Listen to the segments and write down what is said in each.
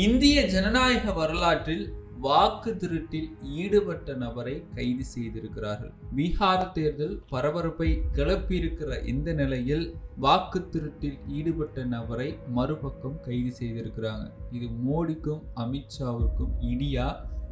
இந்திய ஜனநாயக வரலாற்றில் வாக்கு திருட்டில் ஈடுபட்ட நபரை கைது செய்திருக்கிறார்கள். பீகார் தேர்தல் பரபரப்பை கிளப்பியிருக்கிற இந்த நிலையில் வாக்கு திருட்டில் ஈடுபட்ட நபரை மறுபக்கம் கைது செய்திருக்கிறாங்க. இது மோடிக்கும் அமித்ஷாவிற்கும் இடியா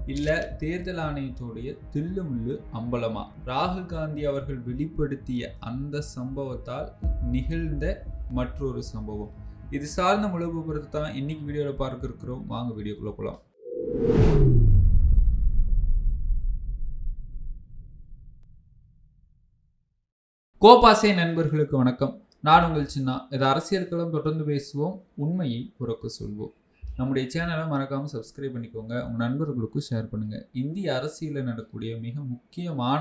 இல்ல தேர்தல் ஆணையத்துடைய தில்லுமுள்ளு அம்பலமா? ராகுல் காந்தி அவர்கள் வெளிப்படுத்திய அந்த சம்பவத்தால் நிகழ்ந்த மற்றொரு சம்பவம். இது சார்ந்த முழு விபரத்தை தான் இன்னைக்கு வீடியோவில் பார்க்க இருக்கிறோம். வாங்க வீடியோக்குள்ள போகலாம் கோபாசை நண்பர்களுக்கு வணக்கம். நான் உங்கள் சின்ன. இது அரசியல்களும் தொடர்ந்து பேசுவோம். உண்மையை உறக்க சொல்வோம். நம்முடைய சேனலை மறக்காமல் சப்ஸ்கிரைப் பண்ணிக்கோங்க. உங்கள் நண்பர்களுக்கும் ஷேர் பண்ணுங்கள் இந்திய அரசியலில் நடக்கக்கூடிய மிக முக்கியமான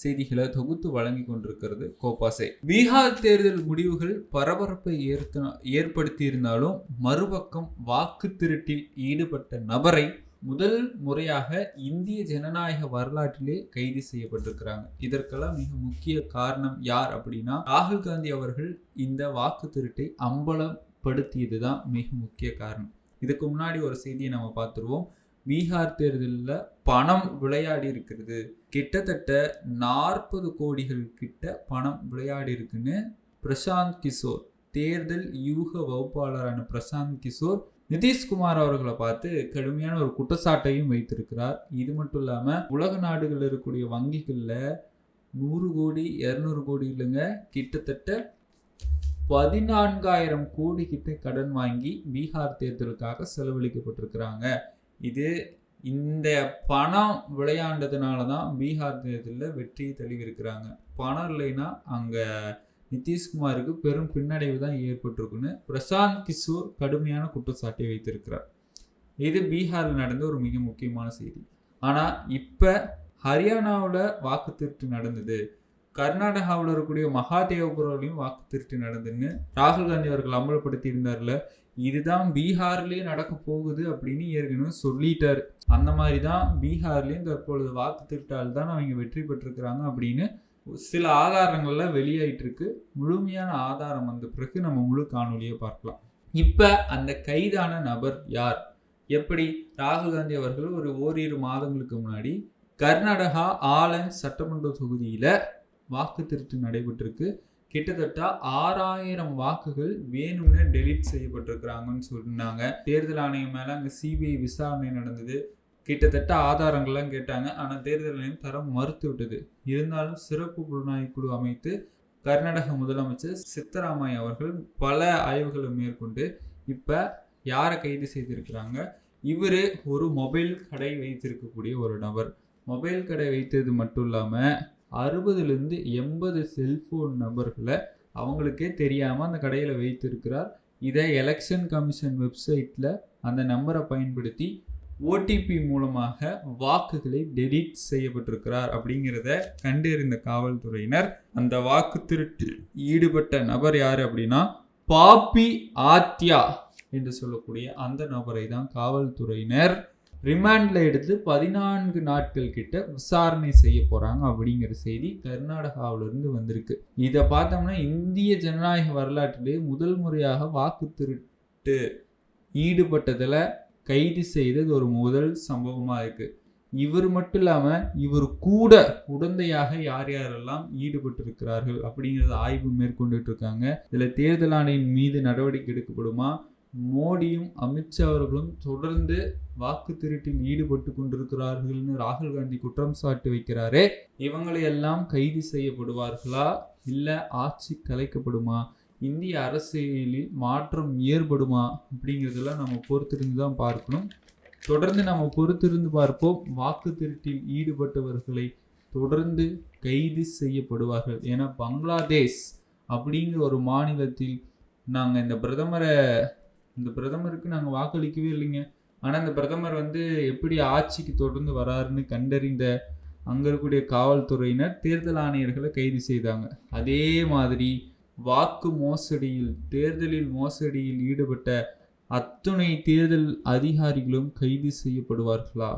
செய்திகளை தொகுத்து வழங்கி கொண்டிருக்கிறது கோபாசே. பீகார் தேர்தல் முடிவுகள் பரபரப்பை ஏற்படுத்தியிருந்தாலும் மறுபக்கம் வாக்கு திருட்டில் ஈடுபட்ட நபரை முதல் முறையாக இந்திய ஜனநாயக வரலாற்றிலே கைது செய்யப்பட்டிருக்கிறாங்க. இதற்கெல்லாம் மிக முக்கிய காரணம் யார் அப்படின்னா ராகுல் காந்தி அவர்கள் இந்த வாக்கு திருட்டை அம்பலப்படுத்தியது தான் மிக முக்கிய காரணம். இதுக்கு முன்னாடி ஒரு செய்தியை நம்ம பார்த்துருவோம். பீகார் தேர்தலில் பணம் விளையாடி இருக்கிறது. கிட்டத்தட்ட நாற்பது கோடிகள் கிட்ட பணம் விளையாடி இருக்குன்னு பிரசாந்த் கிஷோர் தேர்தல் யூக வகுப்பாளரான பிரசாந்த் கிஷோர் நிதிஷ்குமார் அவர்களை பார்த்து கடுமையான ஒரு குற்றச்சாட்டையும் வைத்திருக்கிறார். இது மட்டும் இல்லாமல் உலக நாடுகளில் இருக்கக்கூடிய வங்கிகளில் நூறு கோடி இரநூறு கோடி இல்லைங்க கிட்டத்தட்ட பதினான்காயிரம் கோடி கிட்ட கடன் வாங்கி பீகார் தேர்தலுக்காக செலவழிக்கப்பட்டிருக்கிறாங்க. இது இந்த பணம் விளையாண்டதுனால தான் பீகார் தேர்தலில் வெற்றியை தெளிவிருக்கிறாங்க. பணம் இல்லைன்னா அங்கே நிதிஷ்குமாருக்கு பெரும் பின்னடைவு தான் ஏற்பட்டிருக்குன்னு பிரசாந்த் கிஷோர் கடுமையான குற்றச்சாட்டை வைத்திருக்கிறார். இது பீகாரில் நடந்த ஒரு மிக முக்கியமான செய்தி. ஆனால் இப்போ ஹரியானாவில் வாக்கு திருட்டு நடந்தது. கர்நாடகாவில் இருக்கக்கூடிய மகாதேவபுரம்லையும் வாக்கு திருட்டு நடந்துன்னு ராகுல் காந்தி அவர்கள் அமல்படுத்தி இருந்தார்ல இதுதான் பீகார்லேயே நடக்க போகுது அப்படின்னு ஏற்கனவே சொல்லிட்டார். அந்த மாதிரி தான் பீகார்லேயும் தற்பொழுது வாக்கு திருட்டால் தான் அவங்க வெற்றி பெற்றிருக்கிறாங்க அப்படின்னு சில ஆதாரங்கள்ல வெளியாயிட்டு இருக்கு முழுமையான ஆதாரம் வந்த பிறகு நம்ம முழு காணொலியை பார்க்கலாம். இப்போ அந்த கைதான நபர் யார்? எப்படி? ராகுல் காந்தி அவர்கள் ஒரு ஓரிரு மாதங்களுக்கு முன்னாடி கர்நாடகா ஆலன் சட்டமன்ற தொகுதியில் வாக்கு திருட்டு நடைபெற்றிருக்கு. கிட்டத்தட்ட ஆறாயிரம் வாக்குகள் வேணும்னு டெலிட் செய்யப்பட்டிருக்கிறாங்கன்னு சொன்னாங்க. தேர்தல் ஆணையம் மேலே அங்கே சிபிஐ விசாரணை நடந்தது. கிட்டத்தட்ட ஆதாரங்கள்லாம் கேட்டாங்க. ஆனால் தேர்தல் ஆணையம் தர மறுத்து விட்டது. இருந்தாலும் சிறப்பு புலனாய்வு குழு அமைத்து கர்நாடக முதலமைச்சர் சித்தராமையா அவர்கள் பல ஆய்வுகளை மேற்கொண்டு இப்போ யாரை கைது செய்திருக்கிறாங்க? இவர் ஒரு மொபைல் கடை வைத்திருக்கக்கூடிய ஒரு நபர். மொபைல் கடை வைத்தது மட்டும் இல்லாமல் அறுபதுலேருந்து எண்பது செல்ஃபோன் நபர்களை அவங்களுக்கே தெரியாமல் அந்த கடையில் வைத்திருக்கிறார். இதை எலெக்ஷன் கமிஷன் வெப்சைட்டில் அந்த நம்பரை பயன்படுத்தி ஓடிபி மூலமாக வாக்குகளை டெலிட் செய்யப்பட்டிருக்கிறார் அப்படிங்கிறத கண்டறிந்த காவல்துறையினர். அந்த வாக்கு திருட்டில் ஈடுபட்ட நபர் யார் அப்படின்னா பாப்பி ஆத்யா என்று சொல்லக்கூடிய அந்த நபரை தான் காவல்துறையினர் ரிமாண்டில் எடுத்து பதினான்கு நாட்கள் கிட்ட விசாரணை செய்ய போகிறாங்க அப்படிங்கிற செய்தி கர்நாடகாவிலிருந்து வந்திருக்கு. இதை பார்த்தோம்னா இந்திய ஜனநாயக வரலாற்றிலே முதல் முறையாக வாக்கு திருட்டு ஈடுபட்டதில் கைது செய்தது ஒரு முதல் சம்பவமாக இருக்குது இவர் மட்டும் இல்லாமல் இவர் கூட உடந்தையாக யார் யாரெல்லாம் ஈடுபட்டிருக்கிறார்கள் அப்படிங்கிறத ஆய்வு மேற்கொண்டுட்டு இருக்காங்க. இதில் தேர்தல் ஆணையின் மீது நடவடிக்கை எடுக்கப்படுமா? மோடியும் அமித்ஷா அவர்களும் தொடர்ந்து வாக்கு திருட்டில் ஈடுபட்டு கொண்டிருக்கிறார்கள்னு ராகுல் காந்தி குற்றம் சாட்டி வைக்கிறாரே இவங்களை எல்லாம் கைது செய்யப்படுவார்களா? இல்லை ஆட்சி கலைக்கப்படுமா? இந்திய அரசியலில் மாற்றம் ஏற்படுமா? அப்படிங்கிறதெல்லாம் நம்ம பொறுத்திருந்து தான் பார்க்கணும். தொடர்ந்து நம்ம பொறுத்திருந்து பார்ப்போம். வாக்கு திருட்டில் ஈடுபட்டவர்களை தொடர்ந்து கைது செய்யப்படுவார்கள். ஏன்னா பங்களாதேஷ் அப்படிங்கிற ஒரு மாநிலத்தில் நாங்கள் இந்த பிரதமரை இந்த பிரதமருக்கு நாங்கள் வாக்களிக்கவே இல்லைங்க. ஆனால் இந்த பிரதமர் வந்து எப்படி ஆட்சிக்கு தொடர்ந்து வராருன்னு கண்டறிந்த அங்கே இருக்கக்கூடிய காவல்துறையினர் தேர்தல் ஆணையர்களை கைது செய்தாங்க. அதே மாதிரி வாக்கு மோசடியில் தேர்தலில் மோசடியில் ஈடுபட்ட அத்துணை தேர்தல் அதிகாரிகளும் கைது செய்யப்படுவார்களா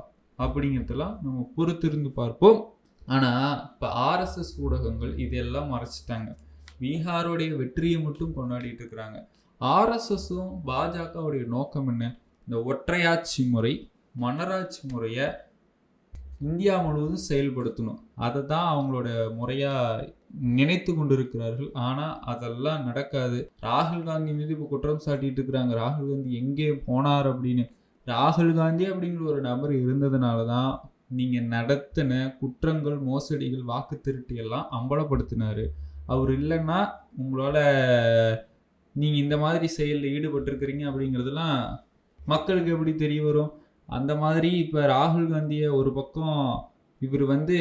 அப்படிங்கிறதெல்லாம் நம்ம பொறுத்திருந்து பார்ப்போம். ஆனால் இப்போ ஆர்எஸ்எஸ் ஊடகங்கள் இதெல்லாம் மறைச்சிட்டாங்க. பீகாருடைய வெற்றியை மட்டும் கொண்டாடிட்டு இருக்கிறாங்க. ஆர்எஸ்எஸும் பாஜகவுடைய நோக்கம் என்ன? இந்த ஒற்றையாட்சி முறை மன்னராட்சி முறையை இந்தியா முழுவதும் செயல்படுத்தணும். அதை தான் அவங்களோட முறையாக நினைத்து கொண்டிருக்கிறார்கள். ஆனால் அதெல்லாம் நடக்காது. ராகுல் காந்தி மீது இப்போ குற்றம் சாட்டிட்டு இருக்கிறாங்க. ராகுல் காந்தி எங்கே போனார் அப்படின்னு? ராகுல் காந்தி அப்படிங்கிற ஒரு நபர் இருந்ததுனால தான் நீங்கள் நடத்தின குற்றங்கள் மோசடிகள் வாக்கு திருட்டு எல்லாம் அம்பலப்படுத்தினார். அவர் இல்லைன்னா உங்களால் நீங்கள் இந்த மாதிரி செயலில் ஈடுபட்டிருக்கிறீங்க அப்படிங்கிறதெல்லாம் மக்களுக்கு எப்படி தெரிய வரும்? அந்த மாதிரி இப்போ ராகுல் காந்தியை ஒரு பக்கம் இவர் வந்து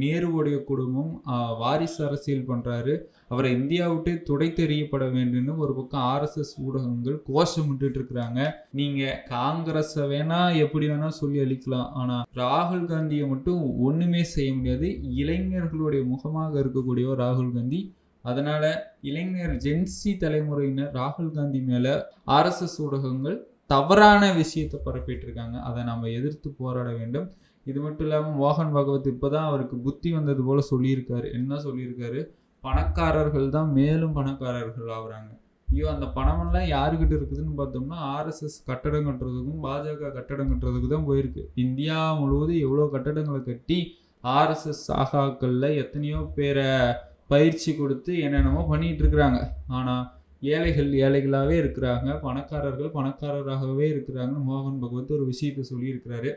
நேருவுடைய குடும்பம் வாரிசு அரசியல் பண்ணுறாரு அவரை இந்தியா விட்டு துடைத்தெறியப்பட வேண்டும்னு ஒரு பக்கம் ஆர்எஸ்எஸ் ஊடகங்கள் கோஷமிட்டுட்டு இருக்கிறாங்க நீங்கள் காங்கிரஸை வேணால் எப்படி வேணால் சொல்லி அழிக்கலாம். ஆனால் ராகுல் காந்தியை மட்டும் ஒன்றுமே செய்ய முடியாது. இளைஞர்களுடைய முகமாக இருக்கக்கூடியவர் ராகுல் காந்தி. அதனால இளைஞர் ஜென்சி தலைமுறையினர் ராகுல் காந்தி மேலே ஆர்எஸ்எஸ் ஊடகங்கள் தவறான விஷயத்தை பரப்பிட்டு இருக்காங்க அதை நம்ம எதிர்த்து போராட வேண்டும். இது மட்டும் இல்லாமல் மோகன் பகவத் இப்போதான் அவருக்கு புத்தி வந்தது போல சொல்லியிருக்காரு. என்ன சொல்லியிருக்காரு? பணக்காரர்கள் தான் மேலும் பணக்காரர்கள் ஆகுறாங்க. ஐயோ அந்த பணமெல்லாம் யாருக்கிட்ட இருக்குதுன்னு பார்த்தோம்னா ஆர்எஸ்எஸ் கட்டடம் கட்டுறதுக்கும் பாஜக கட்டடம் கட்டுறதுக்கு தான் போயிருக்கு. இந்தியா முழுவதும் எவ்வளோ கட்டடங்களை கட்டி ஆர்எஸ்எஸ் சாகாக்களில் எத்தனையோ பேரை பயிற்சி கொடுத்து என்னென்னமோ பண்ணிகிட்டு இருக்கிறாங்க ஆனால் ஏழைகள் ஏழைகளாகவே இருக்கிறாங்க. பணக்காரர்கள் பணக்காரராகவே இருக்கிறாங்கன்னு மோகன் பகவத் ஒரு விஷயத்தை சொல்லியிருக்கிறாரு.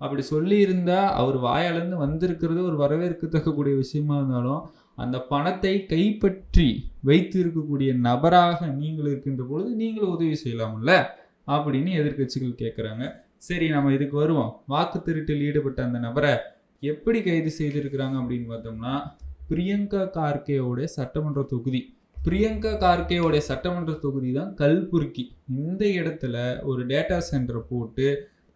அப்படி சொல்லியிருந்தால் அவர் வாயாலேருந்து வந்திருக்கிறது ஒரு வரவேற்கத்தக்கக்கூடிய விஷயமா இருந்தாலும் அந்த பணத்தை கைப்பற்றி வைத்து இருக்கக்கூடிய நபராக நீங்கள் இருக்கின்ற பொழுது நீங்களும் உதவி செய்யலாம்ல அப்படின்னு எதிர்க்கட்சிகள் கேட்குறாங்க சரி நம்ம இதுக்கு வருவோம். வாக்கு திருட்டில் ஈடுபட்ட அந்த நபரை எப்படி கைது செய்திருக்கிறாங்க அப்படின்னு பார்த்தோம்னா பிரியங்கா கார்கேவோட சட்டமன்ற தொகுதி. பிரியங்கா கார்கேவோட சட்டமன்ற தொகுதி தான் கல்புர்கி இந்த இடத்துல ஒரு டேட்டா சென்டரை போட்டு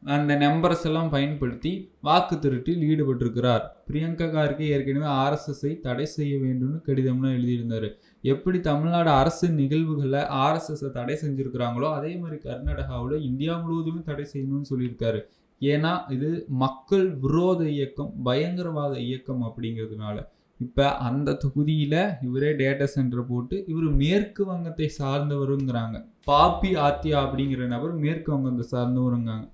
அந்த நம்பர்ஸ் எல்லாம் பயன்படுத்தி வாக்கு திருட்டில் ஈடுபட்டிருக்கிறார். பிரியங்கா கார்கே ஏற்கனவே ஆர்எஸ்எஸ்ஐ தடை செய்ய வேண்டும்னு கடிதம்லாம் எழுதியிருந்தார். எப்படி தமிழ்நாடு அரசு நிகழ்வுகளை ஆர்எஸ்எஸ்ஸை தடை செஞ்சுருக்கிறாங்களோ அதே மாதிரி கர்நாடகாவில் இந்தியா முழுவதுமே தடை செய்யணும்னு சொல்லியிருக்காரு. ஏன்னா இது மக்கள் விரோத இயக்கம் பயங்கரவாத இயக்கம் அப்படிங்கிறதுனால. இப்போ அந்த தொகுதியில் இவரே டேட்டா சென்டர் போட்டு இவர் மேற்கு வங்கத்தை சார்ந்தவருங்கிறாங்க. பாப்பி ஆத்தியா அப்படிங்கிற நபர் மேற்கு வங்கத்தை சார்ந்தவருங்காங்க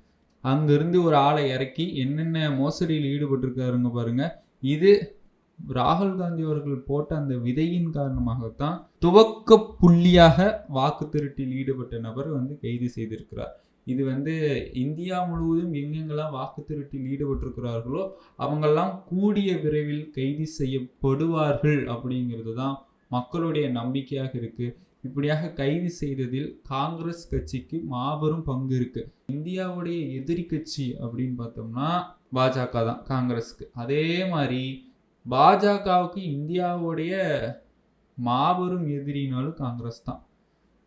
அங்கேருந்து ஒரு ஆளை இறக்கி என்னென்ன மோசடியில் ஈடுபட்டிருக்காருங்க பாருங்க. இது ராகுல் காந்தி அவர்கள் போட்ட அந்த விதையின் காரணமாகத்தான் துவக்க புள்ளியாக வாக்கு திருட்டில் ஈடுபட்ட நபர் வந்து கைது செய்திருக்கிறார். இது வந்து இந்தியா முழுவதும் எங்கெங்கெல்லாம் வாக்கு திருட்டில் ஈடுபட்டிருக்கிறார்களோ அவங்கெல்லாம் கூடிய விரைவில் கைது செய்யப்படுவார்கள் அப்படிங்கிறது தான் மக்களுடைய நம்பிக்கையாக இருக்குது இப்படியாக கைது செய்ததில் காங்கிரஸ் கட்சிக்கு மாபெரும் பங்கு இருக்கு. இந்தியாவுடைய எதிரி கட்சி அப்படின்னு பார்த்தோம்னா பாஜக தான் காங்கிரஸுக்கு. அதே மாதிரி பாஜகவுக்கு இந்தியாவுடைய மாபெரும் எதிரினாலும் காங்கிரஸ் தான்.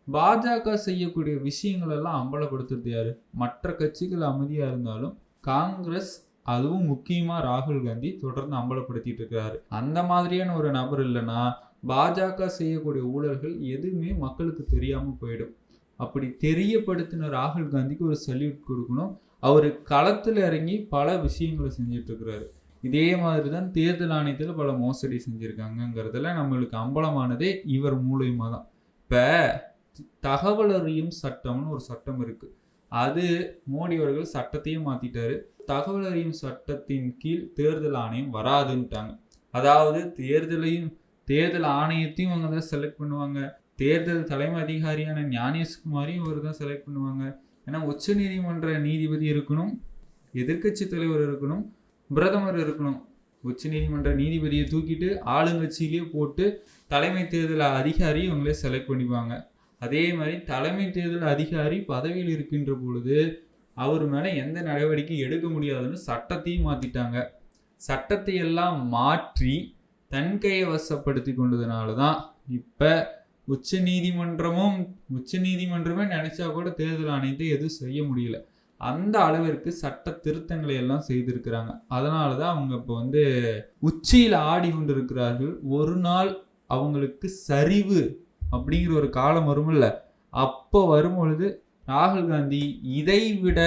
பாஜக செய்யக்கூடிய விஷயங்கள் எல்லாம் அம்பலப்படுத்துறது யாரு? மற்ற கட்சிகள் அமைதியா இருந்தாலும் காங்கிரஸ் அதுவும் முக்கியமா ராகுல் காந்தி தொடர்ந்து அம்பலப்படுத்திட்டு இருக்கிறாரு அந்த மாதிரியான ஒரு நபர் இல்லைன்னா பாஜக செய்யக்கூடிய ஊழல்கள் எதுவுமே மக்களுக்கு தெரியாம போயிடும். அப்படி தெரியப்படுத்தின ராகுல் காந்திக்கு ஒரு சல்யூட் கொடுக்கணும். அவர் களத்தில் இறங்கி பல விஷயங்களை செஞ்சுட்டு இருக்கிறாரு. இதே மாதிரி தான் தேர்தல் ஆணையத்தில் பல மோசடி செஞ்சுருக்காங்கங்கிறதுல நம்மளுக்கு அம்பலமானதே இவர் மூலயமா தான் இப்போ தகவல் அறியும் சட்டம்னு ஒரு சட்டம் இருக்கு. அது மோடி அவர்கள் சட்டத்தையும் மாத்திட்டாரு. தகவல் அறியும் சட்டத்தின் கீழ் தேர்தல் ஆணையம் வராதுன்ட்டாங்க அதாவது தேர்தலையும் தேர்தல் ஆணையத்தையும் அவங்க தான் செலக்ட் பண்ணுவாங்க. தேர்தல் தலைமை அதிகாரியான ஞானேஷ்குமாரையும் இவர் தான் செலக்ட் பண்ணுவாங்க. ஏன்னா உச்ச நீதிமன்ற நீதிபதி இருக்கணும் எதிர்க்கட்சி தலைவர் இருக்கணும் பிரதமர் இருக்கணும். உச்சநீதிமன்ற நீதிபதியை தூக்கிட்டு ஆளுங்கட்சியிலேயே போட்டு தலைமை தேர்தல் அதிகாரி இவங்களே செலக்ட் பண்ணிப்பாங்க. அதே மாதிரி தலைமை தேர்தல் அதிகாரி பதவியில் இருக்கின்ற பொழுது அவர் மேலே எந்த நடவடிக்கை எடுக்க முடியாதுன்னு சட்டத்தையும் மாற்றிட்டாங்க சட்டத்தை எல்லாம் மாற்றி தன் கையை வசப்படுத்தி கொண்டதுனால தான் இப்போ உச்ச நீதிமன்றமும் உச்ச நீதிமன்றமே நினச்சா கூட தேர்தல் ஆணையத்தை எதுவும் செய்ய முடியல. அந்த அளவிற்கு சட்ட திருத்தங்களை எல்லாம் செய்திருக்கிறாங்க. அதனால தான் அவங்க இப்போ வந்து உச்சியில் ஆடி கொண்டிருக்கிறார்கள் ஒரு நாள் அவங்களுக்கு சரிவு அப்படிங்கிற ஒரு காலம் வரும்ல அப்போ வரும்பொழுது ராகுல் காந்தி இதை விட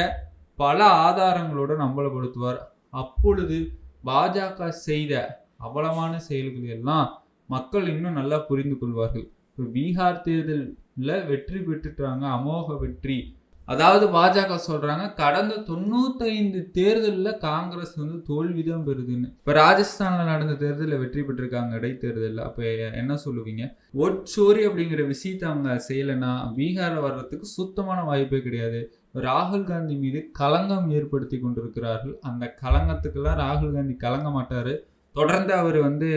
பல ஆதாரங்களோடு நம்பலப்படுத்துவார் அப்பொழுது பாஜக செய்த அவலமான செயல்கள் எல்லாம் மக்கள் இன்னும் நல்லா புரிந்து கொள்வார்கள். இப்போ பீகார் தேர்தலில் வெற்றி பெற்றுட்டாங்க அமோக வெற்றி அதாவது பாஜக சொல்றாங்க கடந்த தொண்ணூத்தைந்து தேர்தலில் காங்கிரஸ் வந்து தோல்விதான் பெறுதுன்னு. இப்போ ராஜஸ்தானில் நடந்த தேர்தலில் வெற்றி பெற்றிருக்காங்க இடைத்தேர்தலில். அப்போ என்ன சொல்லுவீங்க? ஒட்சோரி அப்படிங்கிற விஷயத்தை அவங்க செய்யலைன்னா பீகாரில் வர்றதுக்கு சுத்தமான வாய்ப்பே கிடையாது. ராகுல் காந்தி மீது களங்கம் ஏற்படுத்தி கொண்டிருக்கிறார்கள். அந்த களங்கத்துக்கெல்லாம் ராகுல் காந்தி கலங்க மாட்டார். தொடர்ந்து அவர் வந்து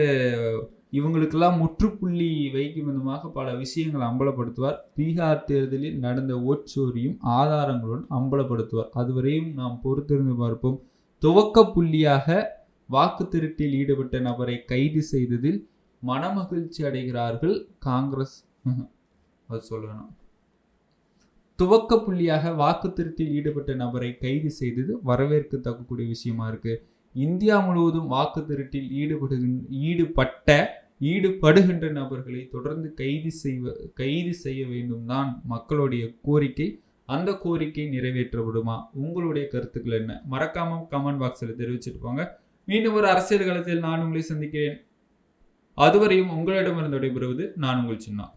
இவங்களுக்கெல்லாம் முற்றுப்புள்ளி வைக்கும் விதமாக பல விஷயங்களை அம்பலப்படுத்துவார். பீகார் தேர்தலில் நடந்த ஓட்சோரியும் ஆதாரங்களுடன் அம்பலப்படுத்துவார். அதுவரையும் நாம் பொறுத்திருந்து பார்ப்போம். துவக்க புள்ளியாக வாக்கு திருட்டில் ஈடுபட்ட நபரை கைது செய்ததில் மனமகிழ்ச்சி அடைகிறார்கள் காங்கிரஸ். அது சொல்லணும். துவக்க புள்ளியாக வாக்கு திருட்டில் ஈடுபட்ட நபரை கைது செய்தது வரவேற்கத்தக்கக்கூடிய விஷயமா இருக்கு. இந்தியா முழுவதும் வாக்கு திருட்டில் ஈடுபடுகின்ற ஈடுபட்ட ஈடுபடுகின்ற நபர்களை தொடர்ந்து கைது செய்வ கைது செய்ய வேண்டும் தான் மக்களுடைய கோரிக்கை. அந்த கோரிக்கை நிறைவேற்றப்படுமா? உங்களுடைய கருத்துக்கள் என்ன? மறக்காம கமெண்ட் பாக்ஸில் தெரிவிச்சிட்டு போங்க. மீண்டும் ஒரு அரசியல் களத்தில் நான் உங்களை சந்திக்கிறேன். அதுவரையும் உங்களிடமிருந்து விடைபெறுவது நான் உங்கள் சின்ன.